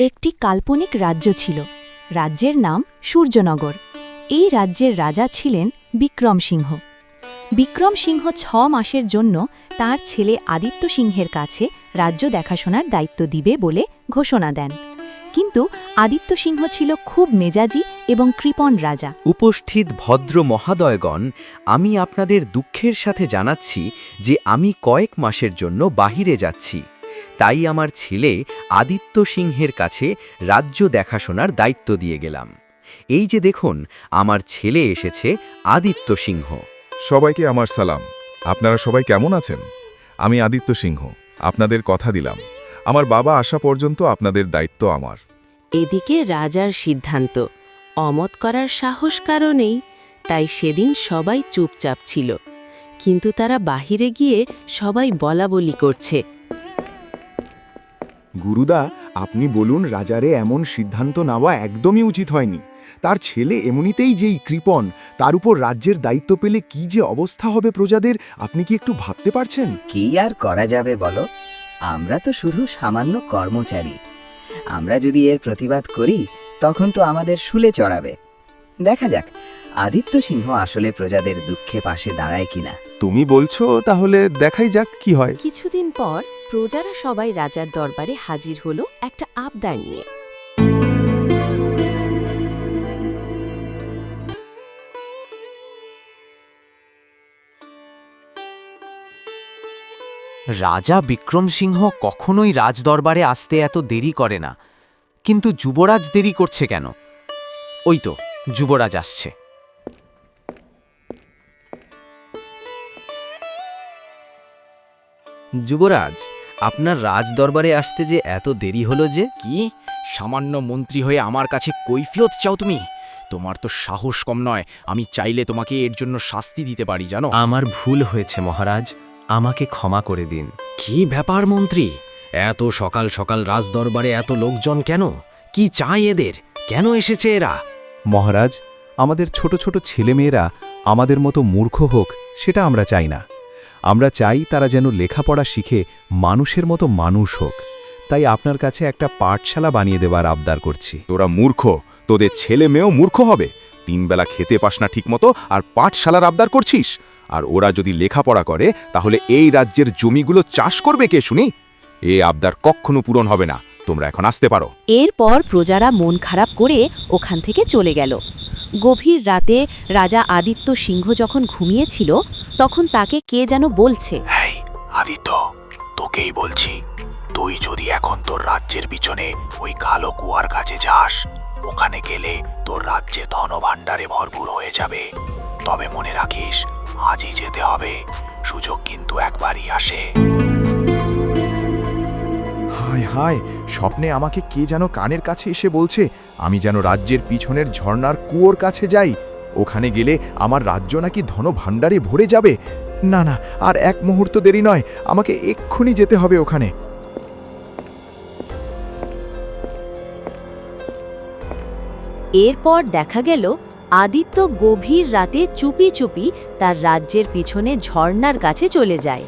একটি কাল্পনিক রাজ্য ছিল। রাজ্যের নাম সূর্যনগর। এই রাজ্যের রাজা ছিলেন বিক্রম সিংহ। বিক্রম সিংহ ছ মাসের জন্য তার ছেলে আদিত্য সিংহের কাছে রাজ্য দেখাশোনার দায়িত্ব দিবে বলে ঘোষণা দেন। কিন্তু আদিত্য সিংহ ছিল খুব মেজাজি এবং কৃপণ রাজা। উপস্থিত ভদ্র মহাদয়গণ, আমি আপনাদের দুঃখের সাথে জানাচ্ছি যে আমি কয়েক মাসের জন্য বাহিরে যাচ্ছি। তাই আমার ছেলে আদিত্য সিংহের কাছে রাজ্য দেখাশোনার দায়িত্ব দিয়ে গেলাম। এই যে দেখুন আমার ছেলে এসেছে আদিত্য সিংহ। সবাইকে আমার সালাম। আপনারা সবাই কেমন আছেন? আমি আদিত্য সিংহ আপনাদের কথা দিলাম। আমার বাবা আসা পর্যন্ত আপনাদের দায়িত্ব আমার। এদিকে রাজার সিদ্ধান্ত। অমত করার সাহস কারণেই তাই সেদিন সবাই চুপচাপ ছিল। কিন্তু তারা বাহিরে গিয়ে সবাই বলা বলি করছে। গুরুদা আপনি বলুন রাজারে এমন সিদ্ধান্ত নেওয়া একদমই উচিত হয়নি। তার ছেলে এমনিতেই যেই কৃপণ তার উপর রাজ্যের দায়িত্ব পেলে কি যে অবস্থা হবে প্রজাদের আপনি কি একটু ভাবতে পারছেন? কি আর করা যাবে বলো? আমরা তো শুধু সামান্য কর্মচারী। আমরা যদি এর প্রতিবাদ করি তখন তো আমাদের শুলে চড়াবে। দেখা যাক আদিত্য সিংহ আসলে প্রজাদের দুঃখে পাশে দাঁড়ায় কিনা। তুমি বলছো তাহলে দেখাই যাক কি হয়। কিছুদিন পর প্রজারা সবাই রাজার দরবারে হাজির হলো একটা আবদার নিয়ে। রাজা বিক্রম সিংহ কখনোই রাজদরবারে আসতে এত দেরি করে না, কিন্তু যুবরাজ দেরি করছে কেন? ওই তো, যুবরাজ আসছে। যুবরাজ আপনার রাজদরবারে আসতে যে এত দেরি হলো যে? কি? সামান্য মন্ত্রী হয়ে আমার কাছে কৈফিয়ত চাও তুমি? তোমার তো সাহস কম নয় আমি চাইলে তোমাকে এর জন্য শাস্তি দিতে পারি জানো? আমার ভুল হয়েছে মহারাজ। আমাকে ক্ষমা করে দিন। কি ব্যাপার মন্ত্রী? এত সকাল সকাল রাজদরবারে এত লোকজন কেন? কি চায় এদের? কেন এসেছে এরা? মহারাজ আমাদের ছোট ছোট ছেলেমেয়েরা আমাদের মতো মূর্খ হোক সেটা আমরা চাই না। আমরা চাই তারা যেন লেখাপড়া শিখে মানুষের মতো মানুষ হোক। তাই আপনার কাছে একটা পাঠশালা বানিয়ে দেবার আবদার করছি। তোরা মূর্খ। তোদের ছেলে মেয়েও মূর্খ হবে। তিনবেলা খেতে পাস না ঠিকমতো আর পাঠশালার আবদার করছিস? আর ওরা যদি লেখাপড়া করে তাহলে এই রাজ্যের জমিগুলো চাষ করবে কে শুনি? এ আবদার কখনো পূরণ হবে না। তোমরা এখন আসতে পারো। এরপর প্রজারা মন খারাপ করে ওখান থেকে চলে গেল। গভীর রাতে রাজা আদিত্য সিংহ যখন ঘুমিয়েছিল তখন তাকে কে যেন বলছে? তোকেই বলছি তুই যদি এখন তোর রাজ্যের পিছনে ওই কালো কুয়ার কাছে যাস ওখানে গেলে তোর রাজ্যে ধনভাণ্ডারে ভরপুর হয়ে যাবে। তবে মনে রাখিস আজই যেতে হবে সুযোগ কিন্তু একবারই আসে। হায় হায় স্বপ্নে আমাকে কে যেন কানের কাছে এসে বলছে আমি যেন রাজ্যের পিছনের ঝর্ণার কুয়োর কাছে যাই ওখানে গেলে আমার রাজ্য নাকি ধনভাণ্ডারে ভরে যাবে? না না, আর এক মুহূর্ত দেরি নয়, আমাকে এক্ষুনি যেতে হবে ওখানে। এরপর দেখা গেল, আদিত্য গভীর রাতে চুপি চুপি তার রাজ্যের পিছনে ঝর্ণার কাছে চলে যায়।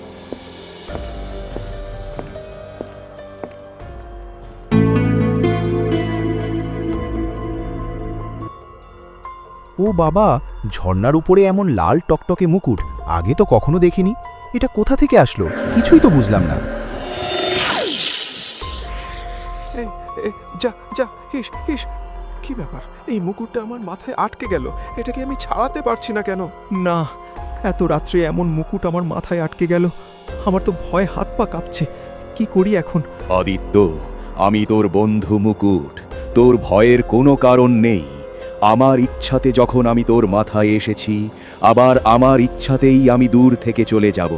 ও বাবা ঝর্ণার উপরে এমন লাল টকটকে মুকুট আগে তো কখনো দেখিনি। এটা কোথা থেকে আসলো? কিছুই তো বুঝলাম না। যা যা হিস হিস। কি ব্যাপার? এই মুকুটটা আমার মাথায় আটকে গেল। এটাকে আমি ছাড়াতে পারছি না কেন? না এত রাত্রে এমন মুকুট আমার মাথায় আটকে গেল। আমার তো ভয় হাত পা কাঁপছে। কি করি এখন? আদিত্য আমি তোর বন্ধু মুকুট। তোর ভয়ের কোনো কারণ নেই। আমার ইচ্ছাতে যখন আমি তোর মাথায় এসেছি আবার আমার ইচ্ছাতেই আমি দূর থেকে চলে যাব।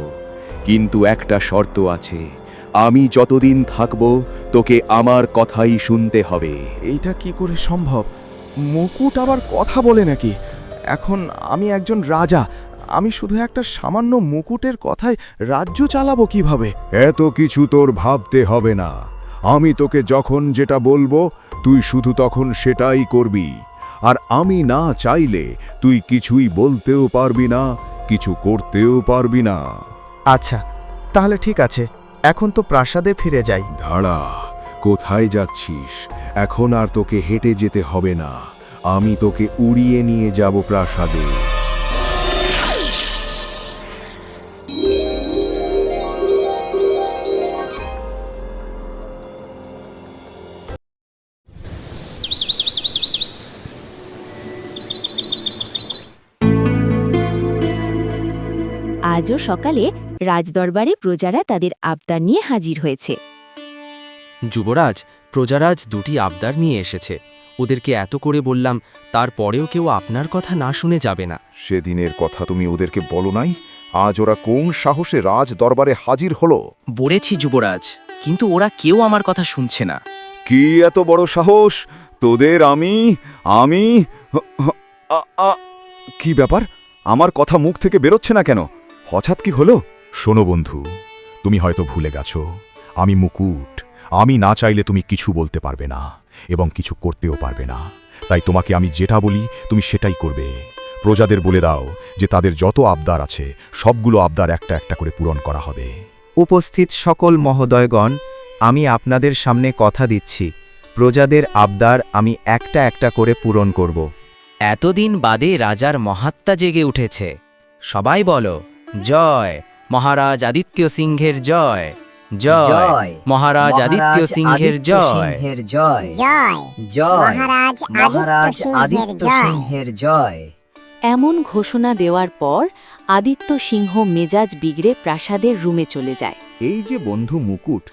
কিন্তু একটা শর্ত আছে আমি যতদিন থাকব তোকে আমার কথাই শুনতে হবে। এইটা কি করে সম্ভব? মুকুট আবার কথা বলে নাকি? এখন আমি একজন রাজা আমি শুধু একটা সামান্য মুকুটের কথায় রাজ্য চালাবো কীভাবে? এত কিছু তোর ভাবতে হবে না। আমি তোকে যখন যেটা বলব তুই শুধু তখন সেটাই করবি। আর আমি না চাইলে তুই কিছুই বলতেও পারবি না কিছু করতেও পারবি না। আচ্ছা তাহলে ঠিক আছে এখন তো প্রাসাদে ফিরে যাই। দাঁড়া কোথায় যাচ্ছিস? এখন আর তোকে হেঁটে যেতে হবে না। আমি তোকে উড়িয়ে নিয়ে যাব প্রাসাদে। সকালে রাজদরবারে প্রজারা তাদের আবদার নিয়ে হাজির হয়েছে। যুবরাজ প্রজারাজ দুটি আবদার নিয়ে এসেছে। ওদেরকে এত করে বললাম তারপরেও কেউ আপনার কথা না শুনে যাবে না। সেদিনের কথা তুমি ওদেরকে বলো নাই আজ ওরা কোন সাহসে রাজ দরবারে হাজির হলো? বলেছি যুবরাজ কিন্তু ওরা কেউ আমার কথা শুনছে না। কি এত বড় সাহস? তোদের আমি আমি কি ব্যাপার? আমার কথা মুখ থেকে বেরোচ্ছে না কেন? হঠাৎ কি হলো? শোনো বন্ধু তুমি হয়তো ভুলে গেছো। আমি মুকুট। আমি না চাইলে তুমি কিছু বলতে পারবে না এবং কিছু করতেও পারবে না। তাই তোমাকে আমি যেটা বলি তুমি সেটাই করবে। প্রজাদের বলে দাও যে তাদের যত আবদার আছে সবগুলো আবদার একটা একটা করে পূরণ করা হবে। উপস্থিত সকল মহোদয়গণ আমি আপনাদের সামনে কথা দিচ্ছি। প্রজাদের আবদার আমি একটা একটা করে পূরণ করব। এতদিন বাদে রাজার মহাত্মা জেগে উঠেছে। সবাই বলো জয় মহারাজ আদিত্য সিংহের জয় জয় মহারাজ আদিত্য সিংহের জয়। জয়। মহারাজ আদিত্য জয়। সিংহের জয়। এমন ঘোষণা দেওয়ার পর আদিত্য সিংহ মেজাজ বিগড়ে প্রাসাদের রুমে চলে যায়। এই যে বন্ধু মুকুট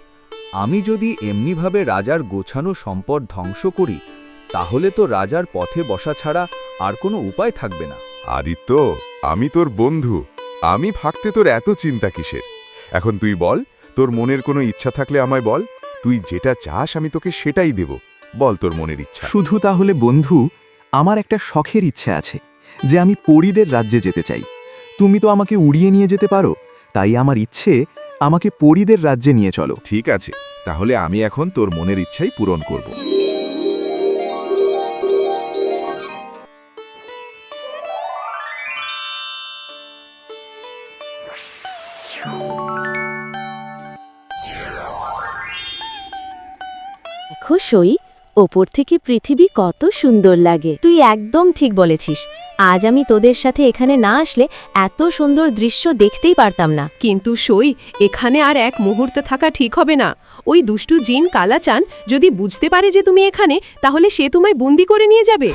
আমি যদি এমনিভাবে রাজার গোছানো সম্পদ ধ্বংস করি তাহলে তো রাজার পথে বসা ছাড়া আর কোনো উপায় থাকবে না। আদিত্য আমি তোর বন্ধু। আমি থাকতে তোর এত চিন্তা কিসের? এখন তুই বল তোর মনের কোনো ইচ্ছা থাকলে আমায় বল তুই যেটা চাস আমি তোকে সেটাই দেব। বল তোর মনের ইচ্ছা। শুধু তাহলে বন্ধু আমার একটা শখের ইচ্ছে আছে যে আমি পরীদের রাজ্যে যেতে চাই। তুমি তো আমাকে উড়িয়ে নিয়ে যেতে পারো তাই আমার ইচ্ছে আমাকে পরীদের রাজ্যে নিয়ে চলো। ঠিক আছে তাহলে আমি এখন তোর মনের ইচ্ছাই পূরণ করব। সই ওপর থেকে পৃথিবী কত সুন্দর লাগে। তুই একদম ঠিক বলেছিস। আজ আমি তোদের সাথে এখানে না আসলে এত সুন্দর দৃশ্য দেখতেই পারতাম না। কিন্তু সই এখানে আর এক মুহূর্ত থাকা ঠিক হবে না। ওই দুষ্টু জিন কালাচান যদি বুঝতে পারে যে তুমি এখানে তাহলে সে তোমায় বন্দি করে নিয়ে যাবে।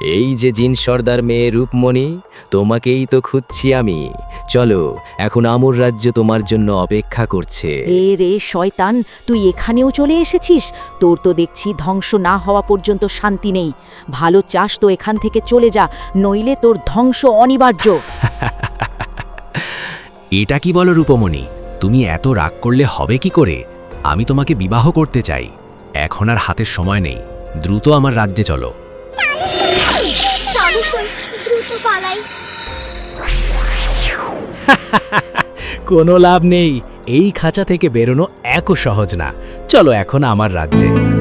এই যে জিন সর্দার মেয়ে রূপমণি তোমাকেই তো খুঁজছি আমি। চলো এখন আমর রাজ্য তোমার জন্য অপেক্ষা করছে। এ রে শয়তান তুই এখানেও চলে এসেছিস? তোর তো দেখছি ধ্বংস না হওয়া পর্যন্ত শান্তি নেই। ভালো চাস তো এখান থেকে চলে যা নইলে তোর ধ্বংস অনিবার্য। এটা কি বলো রূপমণি? তুমি এত রাগ করলে হবে কি করে? আমি তোমাকে বিবাহ করতে চাই। এখন আর হাতের সময় নেই। দ্রুত আমার রাজ্যে চলো। কোনো লাভ নেই। এই খাঁচা থেকে বেরোনো একও সহজ না। চলো এখন আমার রাজ্যে।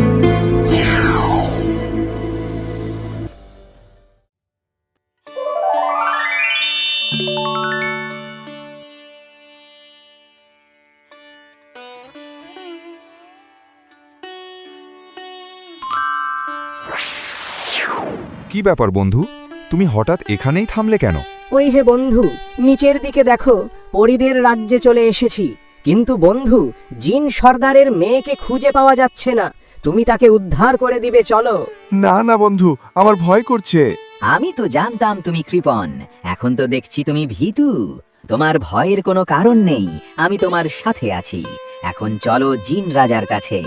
কি ব্যাপার বন্ধু? তুমি হঠাৎ এখানেই থামলে কেন? ওই হে বন্ধু নিচের দিকে দেখো পরিদের রাজ্যে চলে এসেছি। কিন্তু বন্ধু জিন সর্দারের মেয়েকে খুঁজে পাওয়া যাচ্ছে না। তুমি তাকে উদ্ধার করে দিবে চলো। না না বন্ধু আমার ভয় করছে। আমি তো জানতাম তুমি কৃপণ। এখন তো দেখছি তুমি ভীতু। তোমার ভয়ের কোনো কারণ নেই। আমি তোমার সাথে আছি। এখন চলো জিন রাজার কাছে।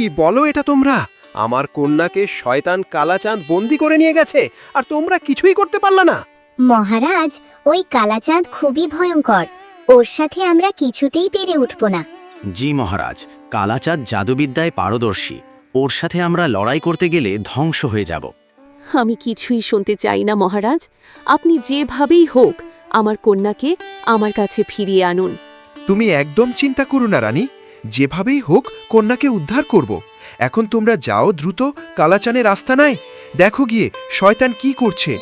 কি বলো এটা তোমরা? আমার কন্যাকে শয়তান কালাচাঁদ বন্দি করে নিয়ে গেছে আর তোমরা কিছুই করতে পারলা না। মহারাজ ওই কালাচাঁদ খুবই ভয়ঙ্কর। ওর সাথে আমরা কিছুতেই পেরে উঠব না। জি মহারাজ কালাচাঁদ জাদুবিদ্যায় পারদর্শী। ওর সাথে আমরা লড়াই করতে গেলে ধ্বংস হয়ে যাব। আমি কিছুই শুনতে চাই না মহারাজ। আপনি যেভাবেই হোক আমার কন্যাকে আমার কাছে ফিরিয়ে আনুন। তুমি একদম চিন্তা করো না রানী। যেভাবেই হোক কন্যাকে উদ্ধার করব। এখন তোমরা যাও দ্রুত কালাচানের আস্তানায় দেখো গিয়ে শয়তান কি করছে।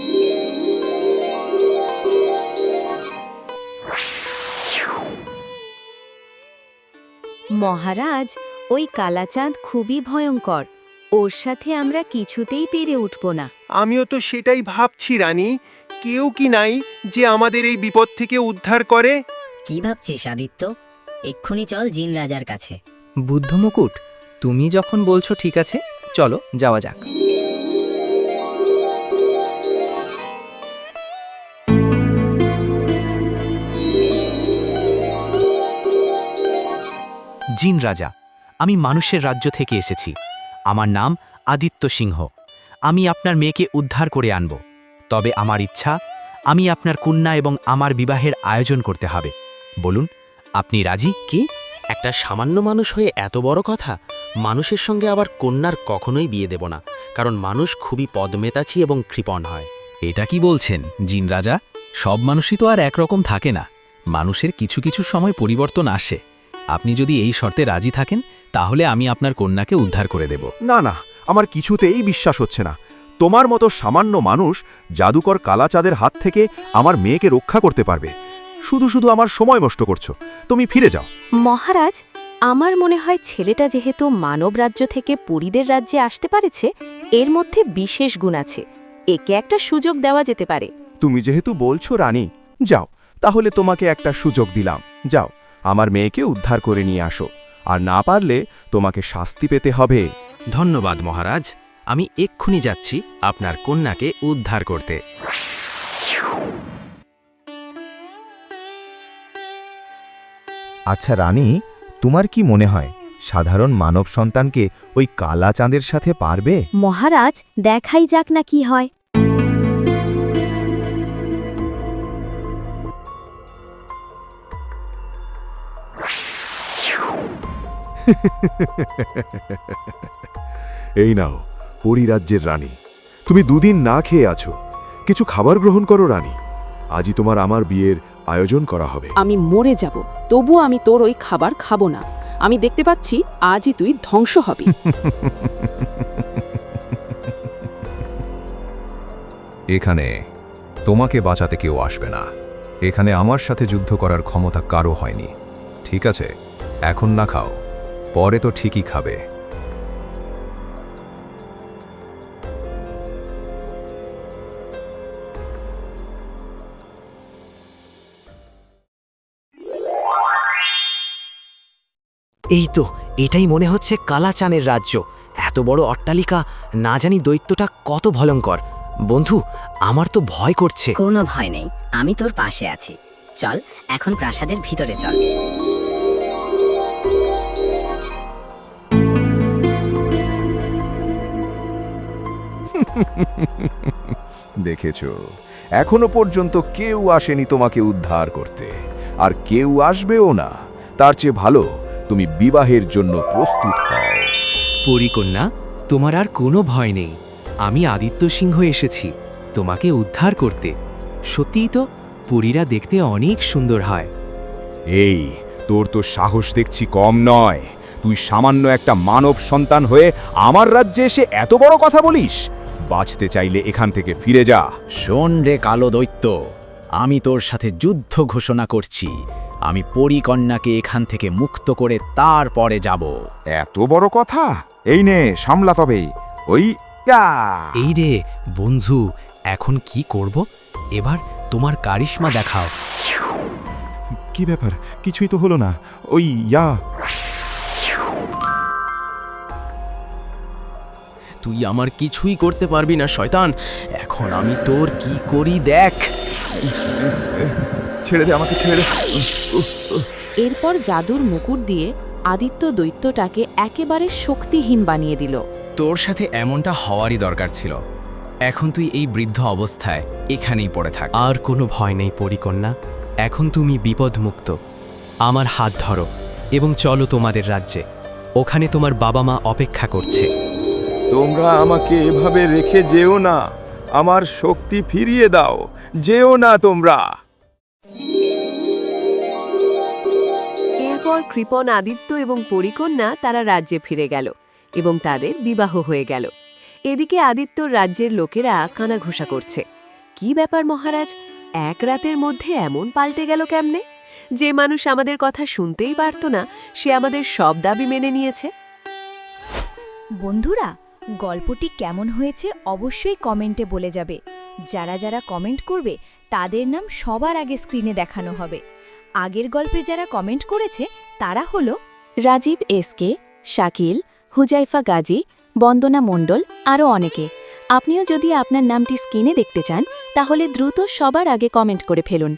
মহারাজ ওই কালাচাঁদ খুবই ভয়ঙ্কর। ওর সাথে আমরা কিছুতেই পেরে উঠব না। আমিও তো সেটাই ভাবছি রানী। কেউ কি নাই যে আমাদের এই বিপদ থেকে উদ্ধার করে? কি ভাবছিস আদিত্য? এক্ষুনি চল জিন রাজার কাছে। বুদ্ধ মুকুট তুমি যখন বলছো ঠিক আছে চলো যাওয়া যাক। জিন রাজা আমি মানুষের রাজ্য থেকে এসেছি। আমার নাম আদিত্য সিংহ। আমি আপনার মেয়েকে উদ্ধার করে আনব। তবে আমার ইচ্ছা আমি আপনার কন্যা এবং আমার বিবাহের আয়োজন করতে হবে। বলুন আপনি রাজি? কি? একটা সামান্য মানুষ হয়ে এত বড় কথা? মানুষের সঙ্গে আবার কন্যার কখনোই বিয়ে দেব না। কারণ মানুষ খুবই পদমেতাছি এবং কৃপণ হয়। এটা কি বলছেন জিন রাজা? সব মানুষই তো আর একরকম থাকে না। মানুষের কিছু কিছু সময় পরিবর্তন আসে। আপনি যদি এই শর্তে রাজি থাকেন তাহলে আমি আপনার কন্যাকে উদ্ধার করে দেব। না না আমার কিছুতেই বিশ্বাস হচ্ছে না। তোমার মতো সামান্য মানুষ জাদুকর কালাচাঁদের হাত থেকে আমার মেয়েকে রক্ষা করতে পারবে। শুধু শুধু আমার সময় নষ্ট করছ। তুমি ফিরে যাও। মহারাজ আমার মনে হয় ছেলেটা যেহেতু মানব রাজ্য থেকে পরীদের রাজ্যে আসতে পারেছে এর মধ্যে বিশেষ গুণ আছে। একে একটা সুযোগ দেওয়া যেতে পারে। তুমি যেহেতু বলছো রানী যাও তাহলে তোমাকে একটা সুযোগ দিলাম। যাও আমার মেয়েকে উদ্ধার করে নিয়ে আসো। আর না পারলে তোমাকে শাস্তি পেতে হবে। ধন্যবাদ মহারাজ। আমি এক্ষুনি যাচ্ছি আপনার কন্যাকে উদ্ধার করতে। আচ্ছা রানী তোমার কি মনে হয় সাধারণ মানব সন্তানকে ওই কালা চাঁদের সাথে পারবে? মহারাজ দেখাই যাক না কি হয়। এই নাও পরিরাজ্যের রানী। তুমি দুদিন না খেয়ে আছো। কিছু খাবার গ্রহণ করো রানী। আজই তোমার আমার বিয়ের আয়োজন করা হবে। আমি মরে যাব তবু আমি তোর ওই খাবার খাব না। আমি দেখতে পাচ্ছি আজই তুই ধ্বংস হবি। এখানে তোমাকে বাঁচাতে কেউ আসবে না। এখানে আমার সাথে যুদ্ধ করার ক্ষমতা কারও হয়নি। ঠিক আছে এখন না খাও পরে তো ঠিকই খাবে। এই তো এটাই মনে হচ্ছে কালাচানের রাজ্য। এত বড় অট্টালিকা না জানি দৈত্যটা কত ভয়ঙ্কর। বন্ধু আমার তো ভয় করছে। কোনো ভয় নেই আমি তোর পাশে আছি। চল এখন প্রাসাদের ভিতরে চল। দেখেছ এখনও পর্যন্ত কেউ আসেনি তোমাকে উদ্ধার করতে। আর কেউ আসবেও না তার চেয়ে ভালো তুমি বিবাহের জন্য প্রস্তুত হও। পরিকন্যা তোমার আর কোনো ভয় নেই। আমি আদিত্য সিংহ এসেছি তোমাকে উদ্ধার করতে। সত্যিই তো পুরীরা দেখতে অনেক সুন্দর হয়। এই তোর তো সাহস দেখছি কম নয়। তুই সামান্য একটা মানব সন্তান হয়ে আমার রাজ্যে এসে এত বড় কথা বলিস? বাঁচতে চাইলে এখান থেকে ফিরে যা। শোন রে কালো দৈত্য আমি তোর সাথে যুদ্ধ ঘোষণা করছি। আমি পরিকন্যাকে এখান থেকে মুক্ত করে তারপরে যাব। এত বড় কথা? এই নে সামলা তবে ওই এই রে বন্ধু এখন কি করব? এবার তোমার কারিশমা দেখাও। কি ব্যাপার? কিছুই তো হলো না। ওই ইয়া। তুই আমার কিছুই করতে পারবি না শয়তান। এখন আমি তোর কি করি দেখ। ছেড়ে দে আমাকে ছেড়ে দে। এরপর জাদুর মুকুট দিয়ে আদিত্য দৈত্যটাকে একেবারে শক্তিহীন বানিয়ে দিল। তোর সাথে এমনটা হওয়ারই দরকার ছিল। এখন তুই এই বৃদ্ধ অবস্থায় এখানেই পড়ে থাক। আর কোনো ভয় নেই পরিকন্যা। এখন তুমি বিপদমুক্ত। আমার হাত ধরো এবং চলো তোমাদের রাজ্যে। ওখানে তোমার বাবা মা অপেক্ষা করছে। তোমরা আমাকে এভাবে রেখে যেও না। আমার শক্তি ফিরিয়ে দাও। যেও না তোমরা। এরপর কৃপণ আদিত্য এবং পরিকন্যা তারা রাজ্যে ফিরে গেল এবং তাদের বিবাহ হয়ে গেল। এদিকে আদিত্যর রাজ্যের লোকেরা কানাঘোষা করছে। কি ব্যাপার মহারাজ? এক রাতের মধ্যে এমন পাল্টে গেল কেমনে? যে মানুষ আমাদের কথা শুনতেই পারত না, সে আমাদের সব দাবি মেনে নিয়েছে। বন্ধুরা, গল্পটি কেমন হয়েছে অবশ্যই কমেন্টে বলে যাবে। যারা যারা কমেন্ট করবে, তাদের নাম সবার আগে স্ক্রিনে দেখানো হবে। আগের গল্পে যারা কমেন্ট করেছে, তারা হল রাজীব এসকে শাকিল, হুজাইফা গাজী, বন্দনা মণ্ডল আরও অনেকে। আপনিও যদি আপনার নামটি স্ক্রিনে দেখতে চান, তাহলে দ্রুত সবার আগে কমেন্ট করে ফেলুন।